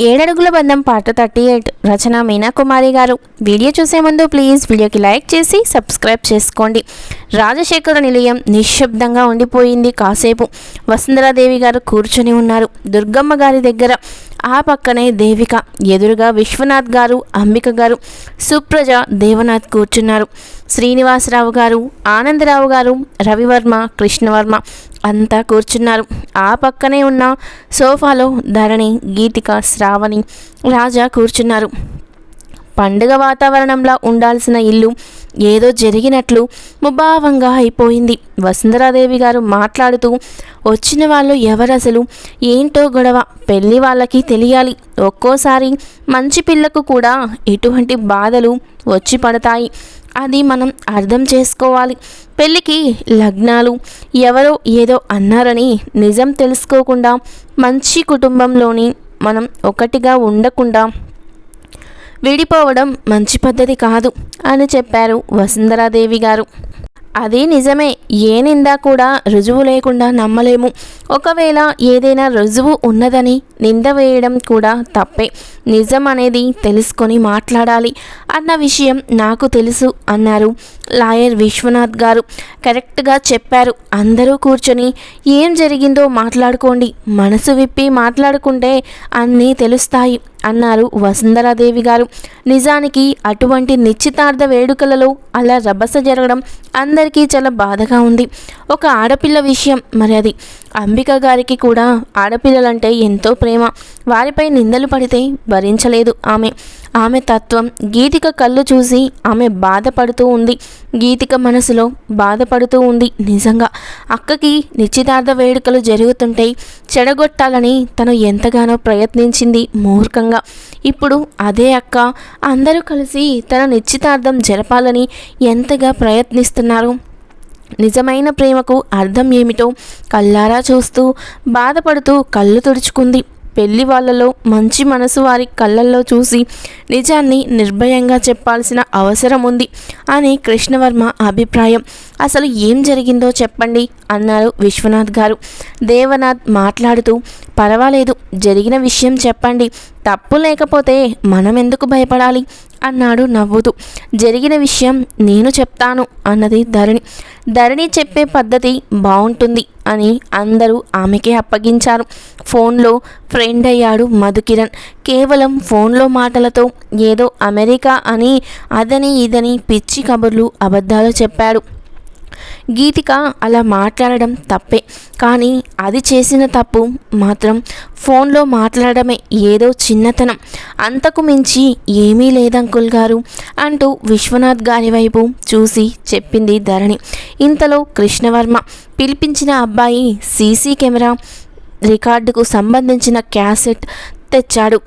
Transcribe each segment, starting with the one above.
ఏడడుగుల బంధం పాట thirty eight Rachana Meenakumari గారు. వీడియో చూసే ముందు ప్లీజ్ వీడియోకి లైక్ చేసి సబ్స్క్రైబ్ చేసుకోండి. రాజశేఖర నిలయం నిశ్శబ్దంగా ఉండిపోయింది కాసేపు. వసుంధరాదేవి గారు కూర్చొని ఉన్నారు. దుర్గమ్మ గారి దగ్గర ఆ పక్కనే దేవిక ఎదురుగా విశ్వనాథ్ గారు అంబిక గారు సుప్రజ దేవనాథ్ కూర్చున్నారు. శ్రీనివాసరావు గారు ఆనందరావు గారు రవివర్మ కృష్ణవర్మ అంతా కూర్చున్నారు. ఆ పక్కనే ఉన్న సోఫాలో ధరణి గీతిక శ్రావణి రాజా కూర్చున్నారు. పండుగ వాతావరణంలో ఉండాల్సిన ఇల్లు ఏదో జరిగినట్లు ముభావంగా అయిపోయింది. వసుంధరాదేవి గారు మాట్లాడుతూ వచ్చిన వాళ్ళు ఎవరసలు? ఏంటో గొడవ? పెళ్ళి వాళ్ళకి తెలియాలి. ఒక్కోసారి మంచి పిల్లకు కూడా ఎటువంటి బాధలు వచ్చి పడతాయి. అది మనం అర్థం చేసుకోవాలి. పెళ్ళికి లగ్నాలు ఎవరో ఏదో అన్నారని నిజం తెలుసుకోకుండా మంచి కుటుంబంలోని మనం ఒకటిగా ఉండకుండా విడిపోవడం మంచి పద్ధతి కాదు అని చెప్పారు వసుంధరాదేవి గారు. అది నిజమే. ఏ నిందా కూడా రుజువు లేకుండా నమ్మలేము. ఒకవేళ ఏదైనా రుజువు ఉన్నదని నింద వేయడం కూడా తప్పే. నిజం అనేది తెలుసుకొని మాట్లాడాలి. అన్న విషయం నాకు తెలుసు అన్నారు లాయర్ విశ్వనాథ్ గారు. కరెక్ట్గా చెప్పారు. అందరూ కూర్చొని ఏం జరిగిందో మాట్లాడుకోండి. మనసు విప్పి మాట్లాడుకుంటే అన్నీ తెలుస్తాయి. అన్నారు వసుంధరాదేవి గారు. నిజానికి అటువంటి నిశ్చితార్థ వేడుకలలో అలా రభస జరగడం అందరికీ చాలా బాధగా ఉంది. ఒక ఆడపిల్ల విషయం మరి అది. అంబిక గారికి కూడా ఆడపిల్లలంటే ఎంతో ప్రేమ. వారిపై నిందలు పడితే భరించలేదు ఆమె. ఆమె తత్వం గీతిక కళ్ళు చూసి ఆమె బాధపడుతూ ఉంది. గీతిక మనసులో బాధపడుతూ ఉంది నిజంగా. అక్కకి నిశ్చితార్థ వేడుకలు జరుగుతుంటే చెడగొట్టాలని తను ఎంతగానో ప్రయత్నించింది మూర్ఖంగా. ఇప్పుడు అదే అక్క. అందరూ కలిసి తన నిశ్చితార్థం జరపాలని ఎంతగా ప్రయత్నిస్తున్నారు? నిజమైన ప్రేమకు అర్థం ఏమిటో కల్లారా చూస్తూ బాధపడుతూ కళ్ళు తుడుచుకుంది. పెళ్ళి వాళ్ళలో మంచి మనసు వారి కళ్ళల్లో చూసి నిజాన్ని నిర్భయంగా చెప్పాల్సిన అవసరం ఉంది అని కృష్ణవర్మ అభిప్రాయం. అసలు ఏం జరిగిందో చెప్పండి అన్నారు విశ్వనాథ్ గారు. దేవనాథ్ మాట్లాడుతూ పర్వాలేదు జరిగిన విషయం చెప్పండి. తప్పు లేకపోతే మనం ఎందుకు భయపడాలి? అన్నాడు నవ్వుతూ. జరిగిన విషయం నేను చెప్తాను అన్నది ధరణి. ధరణి చెప్పే పద్ధతి బాగుంటుంది అని అందరూ ఆమెకే అప్పగించారు. ఫోన్లో ఫ్రెండ్ అయ్యాడు మధుకిరణ్. కేవలం ఫోన్లో మాటలతో ఏదో అమెరికా అని అదని ఇదని పిచ్చి కబుర్లు అబద్ధాలు చెప్పాడు. గీతిక అలా మాట్లాడడం తప్పే. కానీ అది చేసిన తప్పు మాత్రం ఫోన్లో మాట్లాడమే ఏదో చిన్నతనం. అంతకు మించి ఏమీ లేదంకుల్ గారు అంటూ విశ్వనాథ్ గారి వైపు చూసి చెప్పింది ధరణి. ఇంతలో కృష్ణవర్మ పిలిపించిన అబ్బాయి సీసీ కెమెరా రికార్డుకు సంబంధించిన క్యాసెట్ తెచ్చాడు.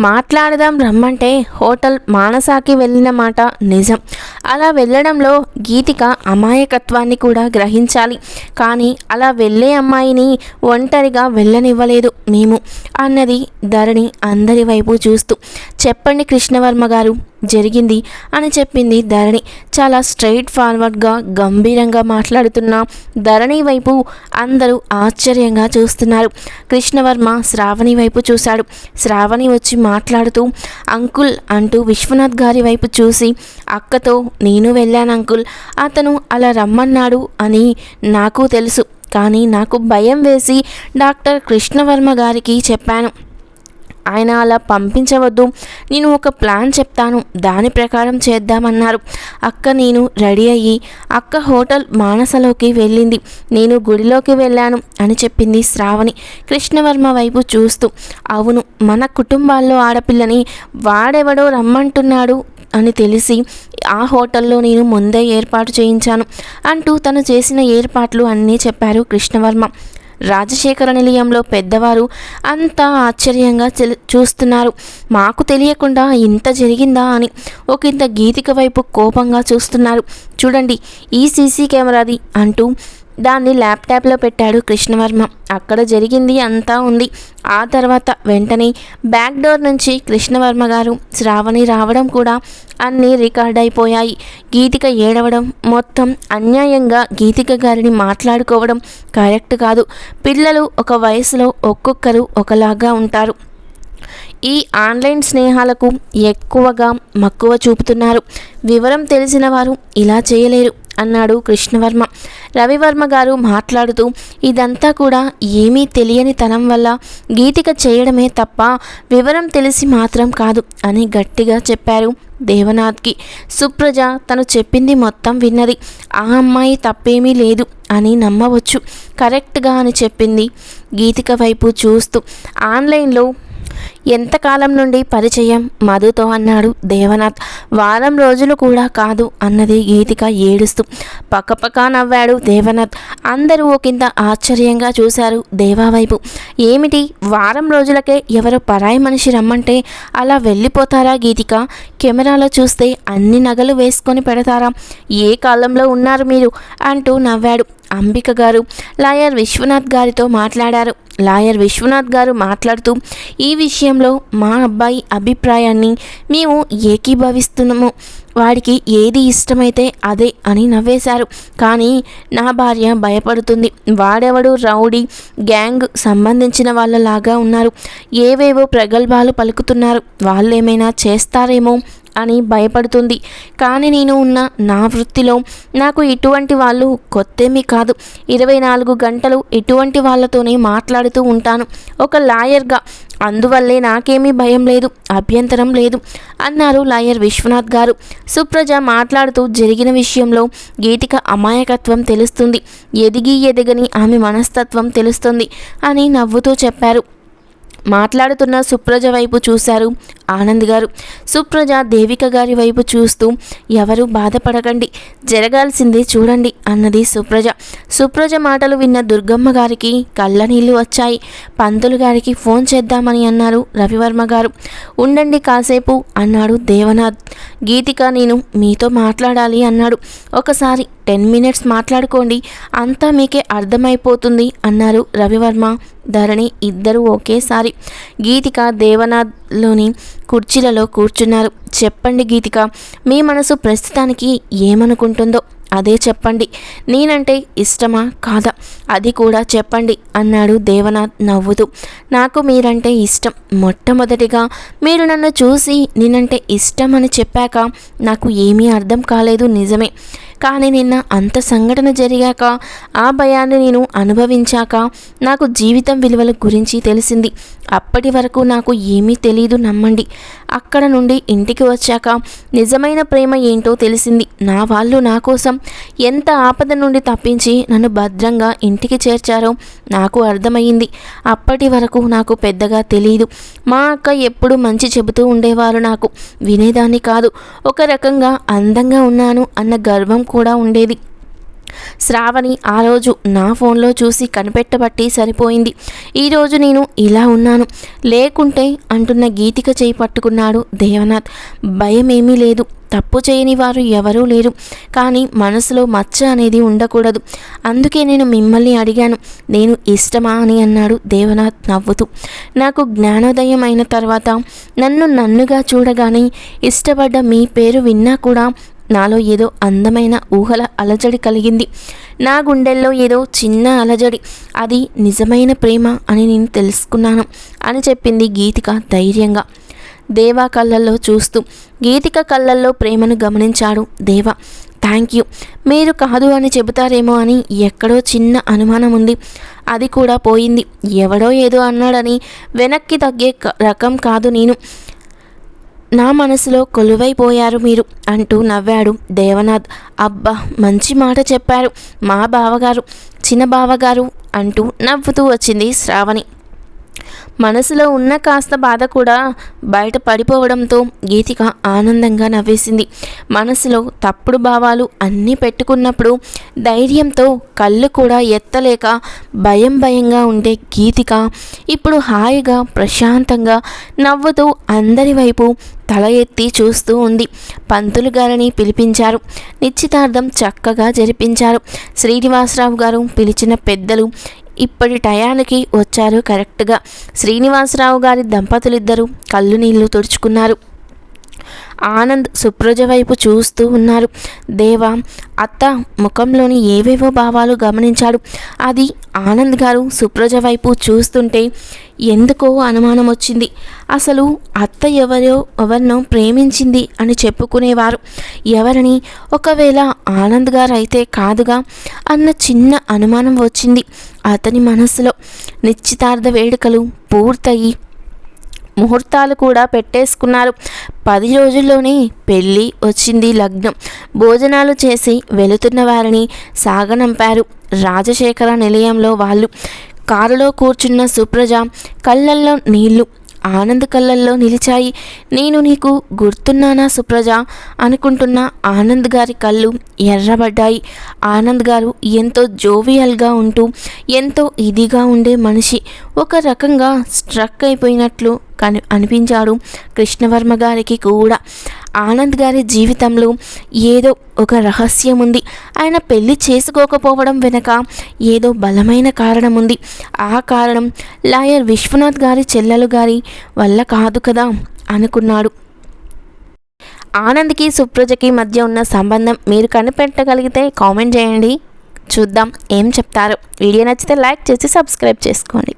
మాట్లాడదాం రమ్మంటే హోటల్ మానసాకి వెళ్ళిన మాట నిజం. అలా వెళ్ళడంలో గీతిక అమాయకత్వాన్ని కూడా గ్రహించాలి. కానీ అలా వెళ్ళే అమ్మాయిని ఒంటరిగా వెళ్ళనివ్వలేదు మేము అన్నది ధరణి అందరి వైపు చూస్తూ. చెప్పండి కృష్ణవర్మ గారు జరిగింది అని చెప్పింది ధరణి. చాలా స్ట్రైట్ ఫార్వర్డ్గా గంభీరంగా మాట్లాడుతున్న ధరణి వైపు అందరూ ఆశ్చర్యంగా చూస్తున్నారు. కృష్ణవర్మ శ్రావణి వైపు చూశాడు. శ్రావణి వచ్చి మాట్లాడుతూ అంకుల్ అంటూ విశ్వనాథ్ గారి వైపు చూసి అక్కతో నేను వెళ్ళాను అంకుల్. అతను అలా రమ్మన్నాడు అని నాకు తెలుసు. కానీ నాకు భయం వేసి డాక్టర్ కృష్ణవర్మ గారికి చెప్పాను. ఆయన అలా పంపించవద్దు. నేను ఒక ప్లాన్ చెప్తాను. దాని ప్రకారం చేద్దామన్నారు. అక్క నేను రెడీ అయ్యి అక్క హోటల్ మానసలోకి వెళ్ళింది. నేను గుడిలోకి వెళ్ళాను అని చెప్పింది శ్రావణి. కృష్ణవర్మ వైపు చూస్తూ అవును మన కుటుంబాల్లో ఆడపిల్లని వాడెవడో రమ్మంటున్నాడు అని తెలిసి ఆ హోటల్లో నేను ముందే ఏర్పాటు చేయించాను అంటూ తను చేసిన ఏర్పాట్లు అన్నీ చెప్పారు కృష్ణవర్మ. రాజశేఖర నిలయంలో పెద్దవారు అంతా ఆశ్చర్యంగా చూస్తున్నారు. మాకు తెలియకుండా ఇంత జరిగిందా అని ఒక ఇంత గీతిక వైపు కోపంగా చూస్తున్నారు. చూడండి ఈ సీసీ కెమెరాది అంటూ దాన్ని ల్యాప్టాప్లో పెట్టాడు కృష్ణవర్మ. అక్కడ జరిగింది అంతా ఉంది. ఆ తర్వాత వెంటనే బ్యాక్ డోర్ నుంచి కృష్ణవర్మ గారు శ్రావణి రావడం కూడా అన్నీ రికార్డ్ అయిపోయాయి. గీతిక ఏడవడం మొత్తం అన్యాయంగా గీతిక గారిని మాట్లాడుకోవడం కరెక్ట్ కాదు. పిల్లలు ఒక వయసులో ఒక్కొక్కరు ఒకలాగా ఉంటారు. ఈ ఆన్లైన్ స్నేహాలకు ఎక్కువగా మక్కువ చూపుతున్నారు. వివరం తెలిసిన వారు ఇలా చేయలేరు. అన్నాడు కృష్ణవర్మ. రవివర్మ గారు మాట్లాడుతూ ఇదంతా కూడా ఏమీ తెలియని తనం వల్ల గీతిక చేయడమే తప్ప వివరం తెలిసి మాత్రం కాదు అని గట్టిగా చెప్పారు దేవనాథ్కి. సుప్రజ తను చెప్పింది మొత్తం విన్నది. ఆ అమ్మాయి తప్పేమీ లేదు అని నమ్మవచ్చు. కరెక్ట్గా అని చెప్పింది గీతిక వైపు చూస్తూ. ఆన్లైన్లో ఎంతకాలం నుండి పరిచయం? మధుతో అన్నాడు దేవనాథ్. వారం రోజులు కూడా కాదు అన్నది గీతిక ఏడుస్తూ. పక్కపక్క నవ్వాడు దేవనాథ్. అందరూ ఒకంత ఆశ్చర్యంగా చూశారు దేవా వైపు ఏమిటి? వారం రోజులకే ఎవరో పరాయి మనిషి రమ్మంటే అలా వెళ్ళిపోతారా గీతిక? కెమెరాలో చూస్తే అన్ని నగలు వేసుకొని పెడతారా? ఏ కాలంలో ఉన్నారు మీరు? అంటూ నవ్వాడు అంబిక గారు. లాయర్ విశ్వనాథ్ గారితో మాట్లాడారు. లాయర్ విశ్వనాథ్ గారు మాట్లాడుతూ ఈ విషయం విషయంలో మా అబ్బాయి అభిప్రాయాన్ని మేము ఏకీభవిస్తున్నాము. వాడికి ఏది ఇష్టమైతే అదే అని నవ్వేశారు. కానీ నా భార్య భయపడుతుంది. వాడెవడు రౌడీ గ్యాంగ్ సంబంధించిన వాళ్ళలాగా ఉన్నారు. ఏవేవో ప్రగల్భాలు పలుకుతున్నారు. వాళ్ళేమైనా చేస్తారేమో అని భయపడుతుంది. కానీ నేను ఉన్న నా వృత్తిలో నాకు ఇటువంటి వాళ్ళు కొత్తేమీ కాదు. ఇరవై నాలుగు గంటలు ఇటువంటి వాళ్ళతోనే మాట్లాడుతూ ఉంటాను. ఒక లాయర్గా అందువల్లే నాకేమీ భయం లేదు అభ్యంతరం లేదు అన్నారు లాయర్ విశ్వనాథ్ గారు. సుప్రజ మాట్లాడుతూ జరిగిన విషయంలో గీతిక అమాయకత్వం తెలుస్తుంది ఎదిగి ఎదగని ఆమె మనస్తత్వం తెలుస్తుంది అని నవ్వుతూ చెప్పారు. మాట్లాడుతున్న సుప్రజ వైపు చూశారు ఆనంద్ గారు. సుప్రజ దేవిక గారి వైపు చూస్తూ ఎవరు బాధపడకండి జరగాల్సింది చూడండి అన్నది సుప్రజ. సుప్రజ మాటలు విన్న దుర్గమ్మ గారికి కళ్ళనీళ్ళు వచ్చాయి. పంతులు గారికి ఫోన్ చేద్దామని అన్నారు రవివర్మ గారు. ఉండండి కాసేపు అన్నాడు దేవనాథ్. గీతిక నేను మీతో మాట్లాడాలి అన్నాడు. ఒకసారి టెన్ మినిట్స్ మాట్లాడుకోండి అంతా మీకే అర్థమైపోతుంది అన్నారు రవివర్మ. ధరణి ఇద్దరు ఒకేసారి. గీతిక దేవనాథ్ లోని కుర్చీలలో కూర్చున్నారు. చెప్పండి గీతిక మీ మనసు ప్రస్తుతానికి ఏమనుకుంటుందో అదే చెప్పండి. నేనంటే ఇష్టమా? కాదా. అది కూడా చెప్పండి అన్నాడు దేవనాథ్ నవ్వుతూ. నాకు మీరంటే ఇష్టం. మొట్టమొదటిగా మీరు నన్ను చూసి నేనంటే ఇష్టం అని చెప్పాక నాకు ఏమీ అర్థం కాలేదు నిజమే. కానీ నిన్న అంత సంఘటన జరిగాక ఆ భయాన్ని నేను అనుభవించాక నాకు జీవితం విలువల గురించి తెలిసింది. అప్పటి వరకు నాకు ఏమీ తెలియదు నమ్మండి. అక్కడ నుండి ఇంటికి వచ్చాక నిజమైన ప్రేమ ఏంటో తెలిసింది. నా వాళ్ళు నా కోసం ఎంత ఆపద నుండి తప్పించి నన్ను భద్రంగా ఇంటికి చేర్చారో నాకు అర్థమయ్యింది. అప్పటి వరకు నాకు పెద్దగా తెలియదు మా అక్క ఎప్పుడు మంచి చెబుతూ ఉండేవారు నాకు. వినేదాన్ని కాదు. ఒక రకంగా అందంగా ఉన్నాను అన్న గర్వం కూడా ఉండేది. శ్రావణి ఆ రోజు నా ఫోన్లో చూసి కనిపెట్టబట్టి సరిపోయింది. ఈరోజు నేను ఇలా ఉన్నాను. లేకుంటే అంటున్న గీతిక చేయి పట్టుకున్నాడు దేవనాథ్. భయం ఏమీ లేదు. తప్పు చేయని వారు ఎవరూ లేరు. కానీ మనసులో మచ్చ అనేది ఉండకూడదు. అందుకే నేను మిమ్మల్ని అడిగాను. నేను ఇష్టమా అని అన్నాడు దేవనాథ్ నవ్వుతూ. నాకు జ్ఞానోదయం అయిన తర్వాత నన్ను నన్నుగా చూడగానే ఇష్టపడ్డ మీ పేరు విన్నా కూడా నాలో ఏదో అందమైన ఊహల అలజడి కలిగింది. నా గుండెల్లో ఏదో చిన్న అలజడి. అది నిజమైన ప్రేమ అని నేను తెలుసుకున్నాను అని చెప్పింది గీతిక ధైర్యంగా. దేవా కళ్ళల్లో చూస్తూ. గీతిక కళ్ళల్లో ప్రేమను గమనించాడు దేవా. Thank you. మీరు కాదు అని చెబుతారేమో అని ఎక్కడో చిన్న అనుమానం ఉంది. అది కూడా పోయింది. ఎవడో ఏదో అన్నాడని వెనక్కి తగ్గే రకం కాదు నేను. నా మనసులో కొలువైపోయారు మీరు అంటూ నవ్వాడు దేవనాథ్. అబ్బా మంచి మాట చెప్పారు మా బావగారు చిన్న బావగారు అంటూ నవ్వుతూ వచ్చింది శ్రావణి. మనసులో ఉన్న కాస్త బాధ కూడా బయట పడిపోవడంతో గీతిక ఆనందంగా నవ్వేసింది. మనసులో తప్పుడు భావాలు అన్నీ పెట్టుకున్నప్పుడు ధైర్యంతో కళ్ళు కూడా ఎత్తలేక భయం భయంగా ఉండే గీతిక ఇప్పుడు హాయిగా ప్రశాంతంగా నవ్వుతూ అందరి వైపు తల ఎత్తి చూస్తూ ఉంది. పంతులు గారిని పిలిపించారు. నిశ్చితార్థం చక్కగా జరిపించారు. శ్రీనివాసరావు గారు పిలిచిన పెద్దలు ఇప్పటి టయానికి వచ్చారు కరెక్ట్గా. శ్రీనివాసరావు గారి దంపతులిద్దరూ కళ్ళు నీళ్ళు తుడుచుకున్నారు. ఆనంద్ సుప్రజ వైపు చూస్తూ ఉన్నారు. దేవా అత్త ముఖంలోని ఏవేవో భావాలు గమనించాడు. అది ఆనంద్ గారు సుప్రజ వైపు చూస్తుంటే ఎందుకో అనుమానం వచ్చింది. అసలు అత్త ఎవరో ఎవరినో ప్రేమించింది అని చెప్పుకునేవారు. ఎవరిని? ఒకవేళ ఆనంద్ గారు అయితే కాదుగా అన్న చిన్న అనుమానం వచ్చింది అతని మనసులో. నిశ్చితార్థ వేడుకలు పూర్తయి ముహూర్తాలు కూడా పెట్టేసుకున్నారు. పది రోజుల్లోనే పెళ్ళి వచ్చింది లగ్నం. భోజనాలు చేసి వెళుతున్న వారిని సాగనంపారు రాజశేఖర నిలయంలో వాళ్ళు. కారులో కూర్చున్న సుప్రజ కళ్ళల్లో నీళ్ళు ఆనంద్ కళ్ళల్లో నిలిచాయి. నేను నీకు గుర్తున్నానా సుప్రజ అనుకుంటున్న ఆనంద్ గారి కళ్ళు ఎర్రబడ్డాయి. ఆనంద్ గారు ఎంతో జోవియల్గా ఉంటూ ఎంతో ఇదిగా ఉండే మనిషి. ఒక రకంగా స్ట్రక్ అయిపోయినట్లు కని అనిపించాడు కృష్ణవర్మ గారికి కూడా. ఆనంద్ గారి జీవితంలో ఏదో ఒక రహస్యం ఉంది. ఆయన పెళ్ళి చేసుకోకపోవడం వెనక ఏదో బలమైన కారణం ఉంది. ఆ కారణం లాయర్ విశ్వనాథ్ గారి చెల్లెలు గారి వల్ల కాదు కదా అనుకున్నాడు. ఆనంద్కి సుప్రజకి మధ్య ఉన్న సంబంధం మీరు కనిపెట్టగలిగితే కామెంట్ చేయండి. చూద్దాం ఏం చెప్తారు. వీడియో నచ్చితే లైక్ చేసి సబ్స్క్రైబ్ చేసుకోండి.